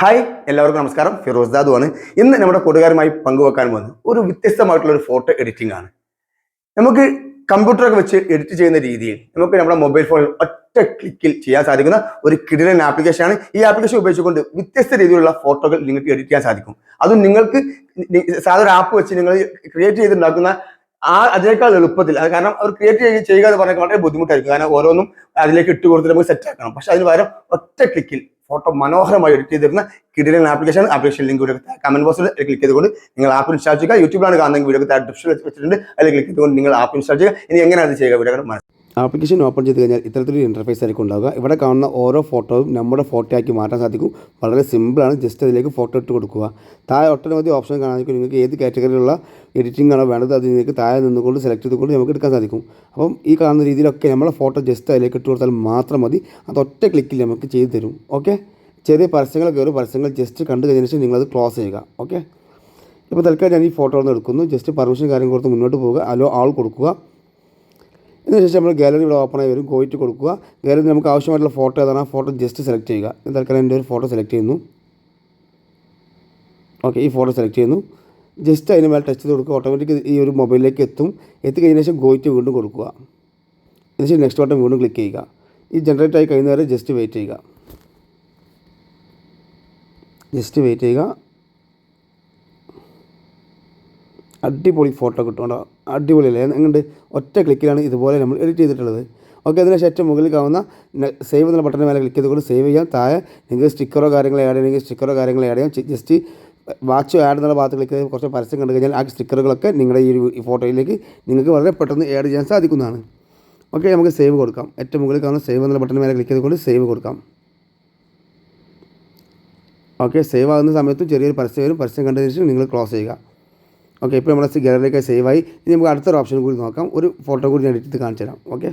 Hi എല്ലാവർക്കും നമസ്കാരം. ഫിറോസ് ദാദു ആണ്. ഇന്ന് നമ്മുടെ കൂട്ടുകാരുമായി പങ്കുവെക്കാൻ പോകുന്നത് ഒരു വ്യത്യസ്തമായിട്ടുള്ള ഒരു ഫോട്ടോ എഡിറ്റിംഗ് ആണ്. നമുക്ക് കമ്പ്യൂട്ടറൊക്കെ വെച്ച് എഡിറ്റ് ചെയ്യുന്ന രീതിയിൽ നമുക്ക് നമ്മുടെ മൊബൈൽ ഫോണിൽ ഒറ്റ ക്ലിക്കിൽ ചെയ്യാൻ സാധിക്കുന്ന ഒരു കിടിലൻ ആപ്ലിക്കേഷൻ ആണ്. ഈ ആപ്ലിക്കേഷൻ ഉപയോഗിച്ചുകൊണ്ട് വ്യത്യസ്ത രീതിയിലുള്ള ഫോട്ടോകൾ നിങ്ങൾക്ക് എഡിറ്റ് ചെയ്യാൻ സാധിക്കും. അതും നിങ്ങൾക്ക് സാധാരണ ആപ്പ് വെച്ച് നിങ്ങൾ ക്രിയേറ്റ് ചെയ്തുണ്ടാക്കുന്ന ആ അതിനേക്കാൾ എളുപ്പത്തിൽ അത് കാരണം അവർ ക്രിയേറ്റ് ചെയ്യുക എന്ന് പറഞ്ഞാൽ വളരെ ബുദ്ധിമുട്ടായിരിക്കും. കാരണം ഓരോന്നും അതിലേക്ക് ഇട്ട് കൊടുത്തിട്ട് നമുക്ക് സെറ്റ് ആക്കണം. പക്ഷെ അതിന് പകരം ഒറ്റ ക്ലിക്കിൽ ഫോട്ടോ മനോഹരമായി എഡിറ്റ് ചെയ്തിരുന്ന കിടിലൻ ആപ്ലിക്കേഷൻ ആപ്ലിക്കേഷൻ ലിങ്ക് ഇവിടെ കമന്റ് ബോക്സിൽ ക്ലിക്ക് ചെയ്തുകൊണ്ട് നിങ്ങൾ ആപ്പ് ഇൻസ്റ്റാൾ ചെയ്യുക. യൂട്യൂബിലാണ് കാണുന്നത് വീഡിയോ ഡിസ്ക്രിപ്ഷൻ വെച്ചിട്ടുണ്ട്. അതിൽ ക്ലിക്ക് ചെയ്തുകൊണ്ട് നിങ്ങൾ ആപ്പ് ഇൻസ്റ്റാൾ ചെയ്യുക. ഇനി എങ്ങനെയാണ് അത് ചെയ്യുക? വീഡിയോ ആപ്ലിക്കേഷൻ ഓപ്പൺ ചെയ്ത് കഴിഞ്ഞാൽ ഇത്തരത്തിലൊരു ഇന്റർഫേസ് ആയിരിക്കും ഉണ്ടാവുക. ഇവിടെ കാണുന്ന ഓരോ ഫോട്ടോയും നമ്മുടെ ഫോട്ടോ ആക്കി മാറ്റാൻ സാധിക്കും. വളരെ സിമ്പിളാണ് ജസ്റ്റ് അതിലേക്ക് ഫോട്ടോ ഇട്ട് കൊടുക്കുക. താഴെ ഒട്ടനവധി ഓപ്ഷൻ കാണാൻ നിങ്ങൾക്ക് ഏത് കാറ്റഗറിയിലുള്ള എഡിറ്റിംഗ് ആണോ വേണ്ടത് അത് നിങ്ങൾക്ക് താഴെ നിന്നുകൊണ്ട് സെലക്ട് ചെയ്തുകൊണ്ട് നമുക്ക് എടുക്കാൻ സാധിക്കും. അപ്പം ഈ കാണുന്ന രീതിയിലൊക്കെ നമ്മളെ ഫോട്ടോ ജസ്റ്റ് അതിലേക്ക് ഇട്ട് കൊടുത്താൽ മാത്രം മതി. അത് ഒറ്റ ക്ലിക്കിൽ നമുക്ക് ചെയ്തു തരും. ഓക്കെ ചെറിയ പരസ്യങ്ങൾ കയറും. പരസ്യങ്ങൾ ജസ്റ്റ് കണ്ടു കഴിഞ്ഞാൽ ശേഷം നിങ്ങളത് ക്ലോസ് ചെയ്യുക. ഓക്കെ ഇപ്പോൾ തൽക്കാലം ഞാൻ ഈ ഫോട്ടോ ഒന്ന് എടുക്കുന്നു. ജസ്റ്റ് പെർമിഷൻ കാര്യം കൊടുത്ത് മുന്നോട്ട് പോവുക. അലോ ആൾ കൊടുക്കുക. അതിനുശേഷം നമ്മൾ ഗാലറി ഇവിടെ ഓപ്പൺ ആയി വരും. ഗോയിട്ട് കൊടുക്കുക. ഗാലറി നമുക്ക് ആവശ്യമായിട്ടുള്ള ഫോട്ടോ ഏതാണ്? ആ ഫോട്ടോ ജസ്റ്റ് സെലക്ട് ചെയ്യുക. തൽക്കാലം എന്റെ ഒരു ഫോട്ടോ സെലക്ട് ചെയ്യുന്നു. ഓക്കെ ഈ ഫോട്ടോ സെലക്ട് ചെയ്യുന്നു. ജസ്റ്റ് അതിന് മേലെ ടച്ച് ചെയ്ത് കൊടുക്കുക. ഓട്ടോമാറ്റിക് ഈ ഒരു മൊബൈലിലേക്ക് എത്തും. എത്തിക്കഴിഞ്ഞ ശേഷം ഗോയിട്ട് വീണ്ടും കൊടുക്കുക. അതിനുശേഷം നെക്സ്റ്റ് ബട്ടൺ വീണ്ടും ക്ലിക്ക് ചെയ്യുക. ഈ ജനറേറ്റ് ആയി കഴിയുന്നവരെ ജസ്റ്റ് വെയിറ്റ് ചെയ്യുക. ജസ്റ്റ് വെയിറ്റ് ചെയ്യുക. അടിപൊളി ഫോട്ടോ കിട്ടും കേട്ടോ. അടിപൊളിയല്ലേ എങ്ങനെയുണ്ട്? ഒറ്റ ക്ലിക്കിലാണ് ഇതുപോലെ നമ്മൾ എഡിറ്റ് ചെയ്തിട്ടുള്ളത്. ഓക്കെ അതിന് ശേഷം മുകളിൽ കാണുന്ന സേവ് എന്നുള്ള ബട്ടണിന് മേലെ ക്ലിക്ക് ചെയ്തുകൊണ്ട് സേവ് ചെയ്യാം. താഴെ നിങ്ങൾക്ക് സ്റ്റിക്കറോ കാര്യങ്ങളോ ആഡ് ചെയ്യണമെങ്കിൽ സ്റ്റിക്കറോ കാര്യങ്ങളോ ആഡ് ചെയ്യാം. ജസ്റ്റ് വാച്ച് ആഡ് എന്നുള്ള ഭാഗത്ത് ക്ലിക്ക് ചെയ്ത് കുറച്ച് പരസ്യം കണ്ടു കഴിഞ്ഞാൽ ആ സ്റ്റിക്കറുകളൊക്കെ നിങ്ങളുടെ ഈ ഒരു ഫോട്ടോയിലേക്ക് നിങ്ങൾക്ക് വളരെ പെട്ടെന്ന് ആഡ് ചെയ്യാൻ സാധിക്കുന്നതാണ്. ഓക്കെ നമുക്ക് സേവ് കൊടുക്കാം. ഏറ്റവും മുകളിൽ കാണുന്ന സേവ് എന്നുള്ള ബട്ടൺ മേലെ ക്ലിക്ക് ചെയ്തുകൊണ്ട് സേവ് കൊടുക്കാം. ഓക്കെ സേവ് ആകുന്ന സമയത്ത് ചെറിയൊരു പരസ്യം വരും. പരസ്യം കണ്ടതിന് ശേഷം നിങ്ങൾ ക്ലോസ് ചെയ്യുക. ഓക്കെ ഇപ്പോൾ നമ്മുടെ സേവ് ആയി. ഇനി നമുക്ക് അടുത്തൊരു ഓപ്ഷൻ കൂടി നോക്കാം. ഒരു ഫോട്ടോ കൂടി ഞാൻ ചെയ്ത് കാണിച്ചു തരാം. ഓക്കെ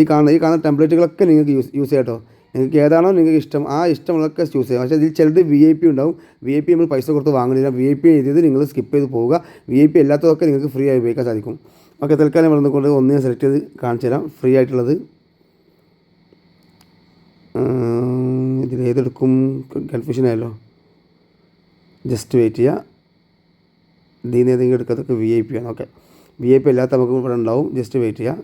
ഈ കാണുന്ന ഈ കാണുന്ന ടെംപ്ലേറ്റുകളൊക്കെ നിങ്ങൾക്ക് യൂസ് യൂസ് ചെയ്യാം കേട്ടോ. നിങ്ങൾക്ക് ഏതാണോ നിങ്ങൾക്ക് ഇഷ്ടം ആ ഇഷ്ടമുള്ളതൊക്കെ ചൂസ് ചെയ്യാം. പക്ഷേ ഇതിൽ ചിലത് വി ഐ പി ഉണ്ടാവും. വി ഐ പി നമ്മൾ പൈസ കൊടുത്ത് വാങ്ങുന്നില്ല. വി ഐ പി എഴുതിയത് നിങ്ങൾ സ്കിപ്പ് ചെയ്ത് പോവുക. വി ഐ പി അല്ലാത്തതൊക്കെ നിങ്ങൾക്ക് ഫ്രീ ആയി ഉപയോഗിക്കാൻ സാധിക്കും. ഓക്കെ തൽക്കാലം വളർന്നുകൊണ്ട് ഒന്ന് ഞാൻ സെലക്ട് ചെയ്ത് കാണിച്ചു തരാം. ഫ്രീ ആയിട്ടുള്ളത്. ഇതിൽ ഏതെടുക്കും കൺഫ്യൂഷൻ ആയല്ലോ. ജസ്റ്റ് വെയിറ്റ് ചെയ്യുക. ഇതിൽ നിന്ന് ഏതെങ്കിലും എടുക്കാതൊക്കെ വി ഐ പി ആണ്. ഓക്കെ വി ഐ പി അല്ലാത്ത നമുക്ക് ഇവിടെ ഉണ്ടാവും. ജസ്റ്റ് വെയിറ്റ് ചെയ്യാം.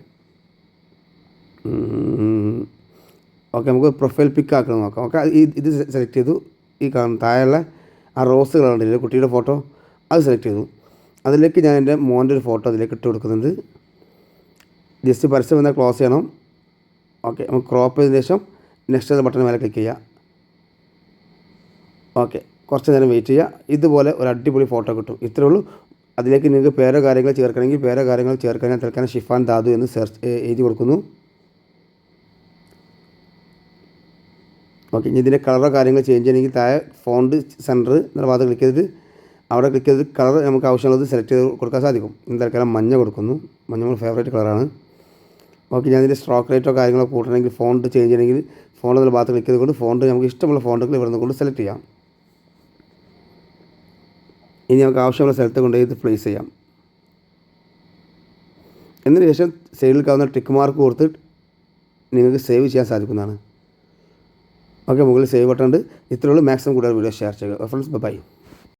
ഓക്കെ നമുക്ക് പ്രൊഫൈൽ പിക്ക് ആക്കണം നോക്കാം. ഓക്കെ ഇത് സെലക്ട് ചെയ്തു. ഈ കാണുന്ന താഴെയുള്ള ആ റോസ് കളറുണ്ടല്ലേ കുട്ടിയുടെ ഫോട്ടോ അത് സെലക്ട് ചെയ്തു. അതിലേക്ക് ഞാൻ എന്റെ മോന്റെ ഒരു ഫോട്ടോ അതിലേക്ക് ഇട്ട് കൊടുക്കുന്നുണ്ട്. ജസ്റ്റ് പരസ്യം വന്നാൽ ക്ലോസ് ചെയ്യണം. ഓക്കെ നമുക്ക് ക്രോപ്പ് ചെയ്തതിന് ശേഷം നെക്സ്റ്റ് ബട്ടൺ മേലെ ക്ലിക്ക് ചെയ്യാം. ഓക്കെ കുറച്ച് നേരം വെയിറ്റ് ചെയ്യുക. ഇതുപോലെ ഒരു അടിപൊളി ഫോട്ടോ കിട്ടും. ഇത്രയേ ഉള്ളൂ. അതിലേക്ക് നിങ്ങൾക്ക് പേരോ കാര്യങ്ങൾ ചേർക്കണമെങ്കിൽ പേരോ കാര്യങ്ങൾ ചേർക്കാൻ തൽക്കാലം ഷിഫാൻ ദാദു എന്ന് സെർച്ച് എഴുതി കൊടുക്കുന്നു. ഓക്കെ ഇനി ഇതിന്റെ കളറോ കാര്യങ്ങൾ ചേഞ്ച് ചെയ്യണമെങ്കിൽ താഴെ ഫോണ്ട് സെന്റർ എന്നുള്ള ഭാഗത്ത് ക്ലിക്ക് ചെയ്തിട്ട് അവിടെ ക്ലിക്ക് ചെയ്ത് കളർ നമുക്ക് ആവശ്യമുള്ളത് സെലക്ട് ചെയ്ത് കൊടുക്കാൻ സാധിക്കും. തൽക്കാലം മഞ്ഞ കൊടുക്കുന്നു. മഞ്ഞ നമ്മൾ ഫേവറേറ്റ് കളറാണ് ഓക്കെ ഞാൻ ഇതിന്റെ സ്ട്രോക്ക് റേറ്റോ കാര്യങ്ങളോ കൂട്ടണമെങ്കിൽ ഫോണ്ട് ചേഞ്ച് ചെയ്യണമെങ്കിൽ ഫോണ്ട് എന്നുള്ള ഭാഗത്ത് ക്ലിക്ക് ചെയ്തുകൊണ്ട് ഫോണ്ട് നമുക്ക് ഇഷ്ടമുള്ള ഫോണ്ടുകൾ ഇവിടെ നിന്ന് കൊണ്ട് സെലക്ട് ചെയ്യാം. ഇനി നമുക്ക് ആവശ്യമുള്ള സ്ഥലത്ത് കൊണ്ടുപോയി ഇത് പ്ലേസ് ചെയ്യാം. എന്നതിന് ശേഷം സൈഡിൽ കാണുന്ന ടിക്ക് മാർക്ക് കൊടുത്ത് നിങ്ങൾക്ക് സേവ് ചെയ്യാൻ സാധിക്കുന്നതാണ്. ഓക്കെ മുകളിൽ സേവ് ബട്ടൺ ഉണ്ട്. ഇത്രയുള്ളൂ മാക്സിമം കൂടുതൽ വീഡിയോ ഷെയർ ചെയ്യുക. Friends bye